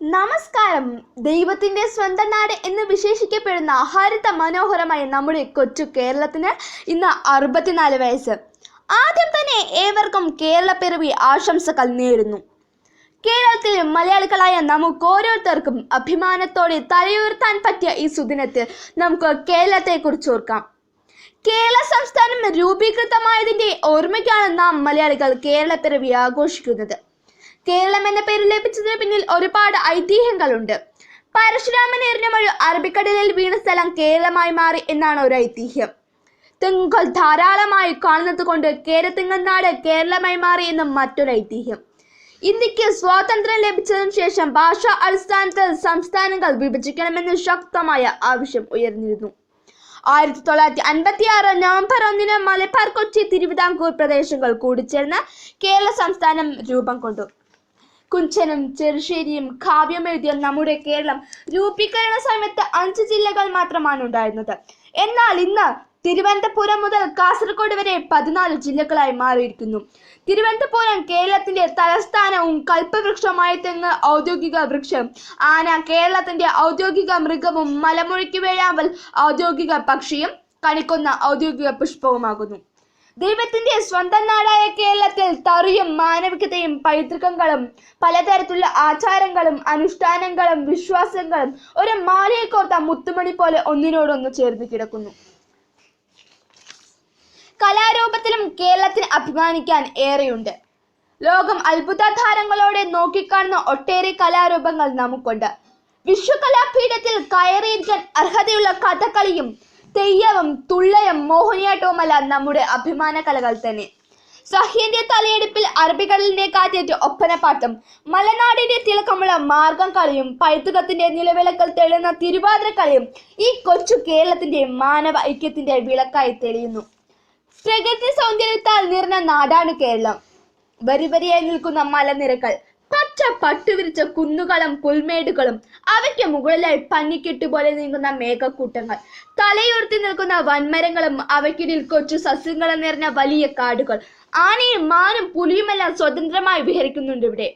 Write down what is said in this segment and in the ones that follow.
നമസ്കാരം. ദൈവത്തിന്റെ സ്വന്തം നാട് എന്ന് വിശേഷിക്കപ്പെടുന്ന ഹരിത മനോഹരമായ നമ്മുടെ കൊച്ചു കേരളത്തിന് ഇന്ന് അറുപത്തിനാല് വയസ്സ്. ആദ്യം തന്നെ ഏവർക്കും കേരളപ്പിറവി ആശംസകൾ നേരുന്നു. കേരളത്തിൽ മലയാളികളായ നമുക്ക് ഓരോരുത്തർക്കും അഭിമാനത്തോടെ തലയുയർത്താൻ പറ്റിയ ഈ സുദിനത്തിൽ നമുക്ക് കേരളത്തെക്കുറിച്ച് ഓർക്കാം. കേരള സംസ്ഥാനം രൂപീകൃതമായതിന്റെ ഓർമ്മയ്ക്കാണ് നാം മലയാളികൾ കേരളപ്പിറവി ആഘോഷിക്കുന്നത്. കേരളം എന്ന പേര് ലഭിച്ചതിന് പിന്നിൽ ഒരുപാട് ഐതിഹ്യങ്ങളുണ്ട്. പരശുരാമൻ എറിഞ്ഞ മഴ അറബിക്കടലിൽ വീണ സ്ഥലം കേരളമായി മാറി എന്നാണ് ഒരു ഐതിഹ്യം. തെങ്ങുകൾ ധാരാളമായി കാണുന്നത് കൊണ്ട് കേരത്തിങ്ങനാട് കേരളമായി മാറി എന്നും മറ്റൊരു ഐതിഹ്യം. ഇന്ത്യയ്ക്ക് സ്വാതന്ത്ര്യം ലഭിച്ചതിനു ശേഷം ഭാഷാ അടിസ്ഥാനത്തിൽ സംസ്ഥാനങ്ങൾ വിഭജിക്കണമെന്ന് ശക്തമായ ആവശ്യം ഉയർന്നിരുന്നു. ആയിരത്തി തൊള്ളായിരത്തി അൻപത്തി ആറ് നവംബർ ഒന്നിന് മലബാർ കൊച്ചി തിരുവിതാംകൂർ പ്രദേശങ്ങൾ കൂടിച്ചേർന്ന് കേരള സംസ്ഥാനം രൂപം കൊണ്ടു. കുഞ്ചനും ചെറുശ്ശേരിയും കാവ്യം എഴുതിയ നമ്മുടെ കേരളം രൂപീകരണ സമയത്ത് അഞ്ച് ജില്ലകൾ മാത്രമാണ് ഉണ്ടായിരുന്നത്. എന്നാൽ ഇന്ന് തിരുവനന്തപുരം മുതൽ കാസർഗോഡ് വരെ പതിനാല് ജില്ലകളായി മാറിയിരിക്കുന്നു. തിരുവനന്തപുരം കേരളത്തിന്റെ തലസ്ഥാനവും കൽപ്പവൃക്ഷമായ തെങ്ങ് ഔദ്യോഗിക വൃക്ഷം ആന കേരളത്തിന്റെ ഔദ്യോഗിക മൃഗവും മലമുഴക്കി വേഴാമ്പൽ ഔദ്യോഗിക പക്ഷിയും കണിക്കുന്ന ഔദ്യോഗിക പുഷ്പവുമാകുന്നു. ദൈവത്തിന്റെ സ്വന്തം നാടായ കേരളത്തിൽ തറിയും മാനവികതയും പൈതൃകങ്ങളും പലതരത്തിലുള്ള ആചാരങ്ങളും അനുഷ്ഠാനങ്ങളും വിശ്വാസങ്ങളും ഒരു മാലയെ കോർത്ത മുത്തുമണി പോലെ ഒന്നിനോടൊന്ന് ചേർന്ന് കിടക്കുന്നു. കലാരൂപത്തിലും കേരളത്തിന് അഭിമാനിക്കാൻ ഏറെയുണ്ട്. ലോകം അത്ഭുതധാരങ്ങളോടെ നോക്കിക്കാണുന്ന ഒട്ടേറെ കലാരൂപങ്ങൾ നമുക്കുണ്ട്. വിശ്വകലാപീഠത്തിൽ കയറിയിരിക്കാൻ അർഹതയുള്ള കഥകളിയും തെയ്യവും തുള്ളയും മോഹിനിയാട്ടവുമല്ല നമ്മുടെ അഭിമാന കലകൾ തന്നെ. സഹ്യന്റെ തലയെടുപ്പിൽ അറബിക്കടലിന്റെ കാറ്റേറ്റ് ഒപ്പനപ്പാട്ടും മലനാടിന്റെ തിളക്കമുള്ള മാർഗം കളിയും പൈതൃകത്തിന്റെ നിലവിളക്കൽ തെളിയുന്ന തിരുവാതിര കളിയും ഈ കൊച്ചു കേരളത്തിന്റെ മാനവ ഐക്യത്തിന്റെ വിളക്കായി തെളിയുന്നു. പ്രകൃതി സൗന്ദര്യത്താൽ നിറഞ്ഞ നാടാണ് കേരളം. വരി വരിയായി നിൽക്കുന്ന മലനിരകൾ പച്ച പട്ടുവിരിച്ച കുന്നുകളും പുൽമേടുകളും അവയ്ക്ക് മുകളിലായി പന്നിക്കെട്ട് പോലെ നീങ്ങുന്ന മേഘക്കൂട്ടങ്ങൾ. തലയുയർത്തി നിൽക്കുന്ന വൻമരങ്ങളും അവയ്ക്കിടയിൽ കൊച്ചു സസ്യങ്ങളും നിറഞ്ഞ വലിയ കാടുകൾ. ആനയും മാനും പുലിയുമെല്ലാം സ്വതന്ത്രമായി വിഹരിക്കുന്നുണ്ട് ഇവിടെ.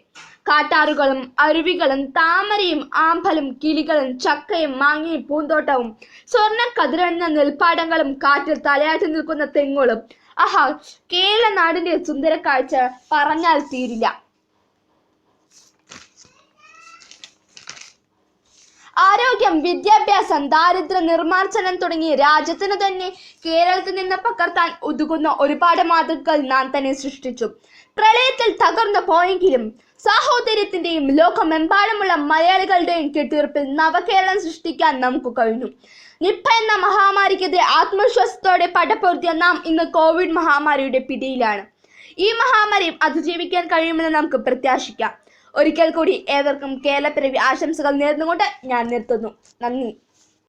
കാട്ടാറുകളും അരുവികളും താമരയും ആമ്പലും കിളികളും ചക്കയും മാങ്ങയും പൂന്തോട്ടവും സ്വർണ കതിരണിഞ്ഞ നെൽപ്പാടങ്ങളും കാറ്റിൽ തലയാട്ടി നിൽക്കുന്ന തെങ്ങുകളും. ആഹാ കേരള നാടിന്റെ സുന്ദര കാഴ്ച പറഞ്ഞാൽ തീരില്ല. ആരോഗ്യം വിദ്യാഭ്യാസം ദാരിദ്ര്യ നിർമ്മാർജനം തുടങ്ങി രാജ്യത്തിന് തന്നെ കേരളത്തിൽ നിന്ന് പകർത്താൻ ഒതുങ്ങുന്ന ഒരുപാട് മാതൃകകൾ നാം തന്നെ സൃഷ്ടിച്ചു. പ്രളയത്തിൽ തകർന്നു പോയെങ്കിലും സാഹോദര്യത്തിന്റെയും ലോകമെമ്പാടുമുള്ള മലയാളികളുടെയും കെട്ടുറപ്പിൽ നവകേരളം സൃഷ്ടിക്കാൻ നമുക്ക് കഴിഞ്ഞു. നിപ്പ എന്ന മഹാമാരിക്കെതിരെ ആത്മവിശ്വാസത്തോടെ പടപ്പൊരുത്തിയ നാം ഇന്ന് കോവിഡ് മഹാമാരിയുടെ പിടിയിലാണ്. ഈ മഹാമാരിയും അതിജീവിക്കാൻ കഴിയുമെന്ന് നമുക്ക് പ്രത്യാശിക്കാം. ഒരിക്കൽ കൂടി ഏവർക്കും കേരളപ്പിറവി ആശംസകൾ നേർന്നുകൊണ്ട് ഞാൻ നിർത്തുന്നു. നന്ദി.